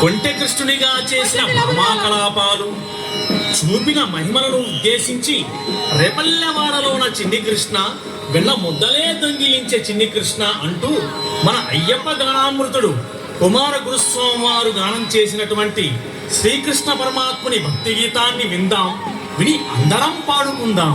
కొంటె కృష్ణునిగా చేసిన భామాకలాపాలు చూపిన మహిమలను ఉద్దేశించి రేపల్లెవాడలోన చిన్ని కృష్ణ వెన్న ముద్దలే దొంగిలించే చిన్ని కృష్ణ అంటూ మన అయ్యప్ప గానామృతుడు కుమార గురుస్వామి వారు గానం చేసినటువంటి శ్రీకృష్ణ పరమాత్ముని భక్తి గీతాన్ని విందాం విని అందరం పాడుకుందాం.